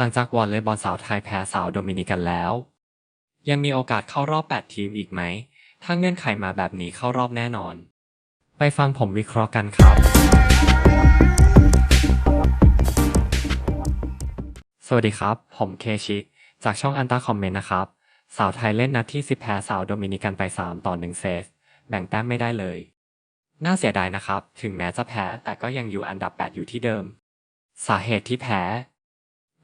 หลังจากวอลเลย์บอลสาวไทยแพ้สาวโดมินิกันแล้ว ยังมีโอกาสเข้ารอบ 8 ทีมอีกไหม ถ้าเงื่อนไขมาแบบนี้เข้ารอบแน่นอน ไปฟังผมวิเคราะห์กันครับ สวัสดีครับ ผมเคชิ จากช่องอันตาคอมเมนต์นะครับ สาวไทยเล่นนัดที่10แพ้สาวโดมินิกันไป 3 ต่อ1เซตแบ่งแต้มไม่ได้เลย น่าเสียดายนะครับ ถึงแม้จะแพ้แต่ก็ยังอยู่อันดับ 8 อยู่ที่เดิม สาเหตุที่แพ้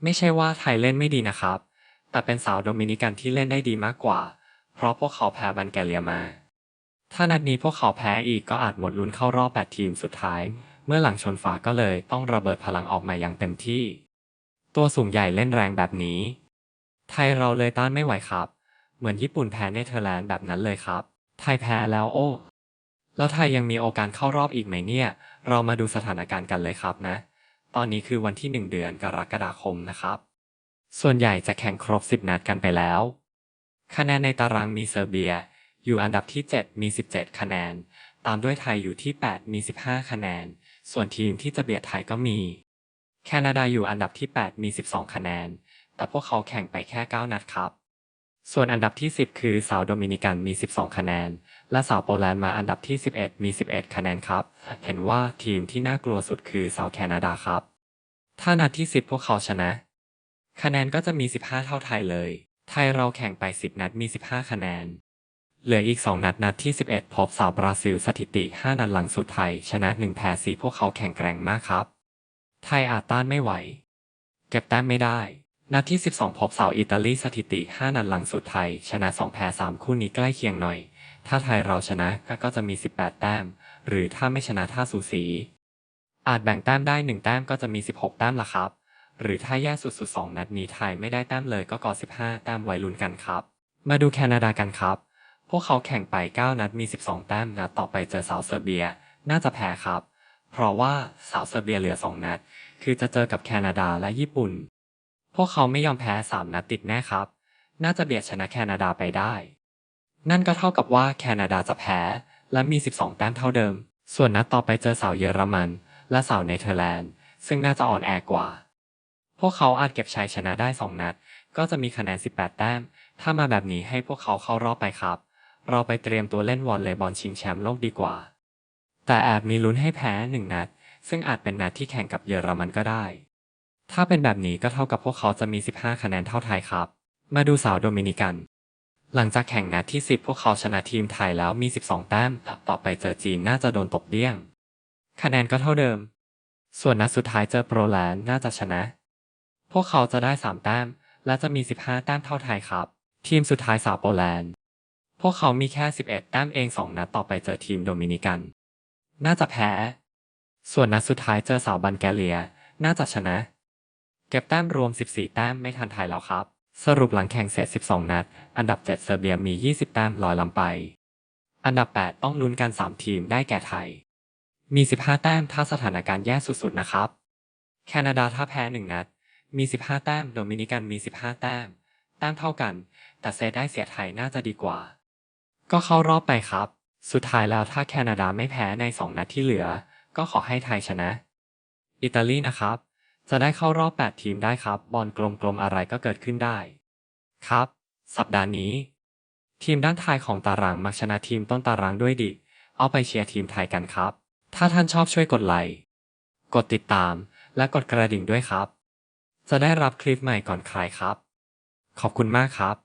ไม่ใช่ว่าไทยเล่นไม่ดีนะครับ แต่เป็นสาวโดมินิกันที่เล่นได้ดีมากกว่า เพราะพวกเขาแพ้บันแกเลียมา ถ้านัดนี้พวกเขาแพ้อีกก็อาจหมดลุ้นเข้ารอบ 8 ทีมสุดท้าย เมื่อหลังชนฝาก็เลยต้องระเบิดพลังออกมาอย่างเต็มที่ ตัวสูงใหญ่เล่นแรงแบบนี้ ไทยเราเลยต้านไม่ไหวครับ เหมือนญี่ปุ่นแพ้เนเธอร์แลนด์แบบนั้นเลยครับ ไทยแพ้แล้วโอ้ แล้วไทยยังมีโอกาสเข้ารอบอีกไหมเนี่ย เรามาดูสถานการณ์กันเลยครับนะ ตอนนี้คือวันที่ 1 เดือนกรกฎาคมนะครับ ส่วนใหญ่จะแข่งครบ 10 นัดกันไปแล้ว คะแนนในตารางมีเซอร์เบีย อยู่อันดับที่ 7 มี 17 คะแนน ตามด้วยไทยอยู่ที่ 8 มี 15 คะแนน ส่วนทีมที่จะเบียดไทยก็มี แคนาดาอยู่อันดับที่ 8 มี 12 คะแนน แต่พวกเขาแข่งไปแค่ 9 นัดครับ ส่วนอันดับที่ 10 คือสาวโดมินิกันมี 12 คะแนน และสาวโปแลนด์มาอันดับที่ 11 มี 11 คะแนนครับ เห็นว่าทีมที่น่ากลัวสุดคือสาวแคนาดาครับ ถ้านัดที่ 10 พวกเขาชนะ คะแนนก็จะมี 15 เท่าไทยเลย ไทยเราแข่งไป 10 นัดมี 15 คะแนน เหลืออีก 2 นัดนัดที่ 11 พบสาวบราซิลสถิติ 5 นัดหลังสุดไทย ชนะ 1 แพ้4พวกเขาแข่งแกร่งมากครับ ไทยอาจต้านไม่ไหว เก็บแต้มไม่ได้ นัดที่ 12 พบสาวอิตาลีสถิติ 5 นัดหลังสุดไทย ชนะ 2 แพ้ 3 คู่นี้ใกล้เคียงหน่อย ถ้าไทยเราชนะก็จะมี 18 แต้ม หรือถ้าไม่ชนะท่าสูสี อาจแบ่งแต้มได้ 1 แต้มก็จะมี 16 แต้มละครับ หรือถ้าแย่สุดๆ 2 นัดนี้ไทยไม่ได้แต้มเลยก็กอ15 แต้มไว้ลุ้นกันครับ มาดูแคนาดากันครับ พวกเขาแข่งไป 9 นัดมี 12 แต้มนัดต่อไปเจอสาวเซอร์เบีย น่าจะแพ้ครับ เพราะว่าสาวเซอร์เบียเหลือ 2 นัด คือจะเจอกับแคนาดาและญี่ปุ่น พวกเขาไม่ยอมแพ้3นัดติดแน่ครับ น่าจะเบียดชนะแคนาดาไปได้ นั่นก็เท่ากับว่าแคนาดาจะแพ้ และมี 12 แต้มเท่าเดิม ส่วนนัดต่อไปเจอสาวเยอรมัน และสาวเนเธอร์แลนด์ ซึ่งน่าจะอ่อนแอกว่า พวกเขาอาจเก็บชัยชนะได้ 2 นัด ก็จะมีคะแนน 18 แต้ม ถ้ามาแบบนี้ให้พวกเขาเข้ารอบไปครับ เราไปเตรียมตัวเล่นวอลเลย์บอลชิงแชมป์โลกดีกว่า แต่แอบมีลุ้นให้แพ้หนึ่งนัด ซึ่งอาจเป็นนัดที่แข่งกับเยอรมันก็ได้ ถ้าเป็นแบบนี้ก็เท่ากับพวกเขาจะมี 15 คะแนนเท่าไทยครับ มาดูสาวโดมินิกัน หลังจากแข่งนัดที่ 10 พวกเขาชนะทีมไทยแล้วมี 12 แต้ม ต่อไปเจอจีนน่าจะโดนตบเดี้ยง คะแนนก็เท่าเดิม ส่วนนัดสุดท้ายเจอโปรแลนด์น่าจะชนะ พวกเขาจะได้ 3 แต้ม และจะมี 15 แต้มเท่าไทยครับ ทีมสุดท้ายสาวโปรแลนด์ พวกเขามีแค่ 11 แต้มเอง 2 นัดต่อไปเจอทีมโดมินิกัน น่าจะแพ้ ส่วนนัดสุดท้ายเจอสาวบันแกเลีย น่าจะชนะ เก็บแต้มรวม 14 แต้มไม่ทันไทยแล้วครับ สรุปหลังแข่งเสร็จ 12 นัด อันดับ 7 เซอร์เบียมี 20 แต้มลอยลำไป อันดับ 8 ต้องลุ้นกัน 3 ทีมได้แก่ไทย มี 15 แต้มถ้าสถานการณ์แย่สุดๆนะครับ แคนาดาถ้าแพ้ 1 นัด มี 15 แต้ม โดมินิกันมี 15 แต้ม แต้มเท่ากัน แต่เซตได้เสียไทยน่าจะดีกว่า ก็เข้ารอบไปครับ สุดท้ายแล้วถ้าแคนาดาไม่แพ้ใน 2 นัดที่เหลือ ก็ขอให้ไทยชนะ อิตาลีนะครับ จะได้เข้ารอบ 8 ทีมได้ครับ บอลกลมๆอะไรก็เกิดขึ้นได้ ครับ สัปดาห์นี้ ทีมด้านท้ายของตารางมักชนะทีมต้นตารางด้วยดิ เอาไปเชียร์ทีมไทยกันครับ ถ้าท่านชอบช่วยกดไลค์ กดติดตาม และกดกระดิ่งด้วยครับ จะได้รับคลิปใหม่ก่อนใครครับ ขอบคุณมากครับ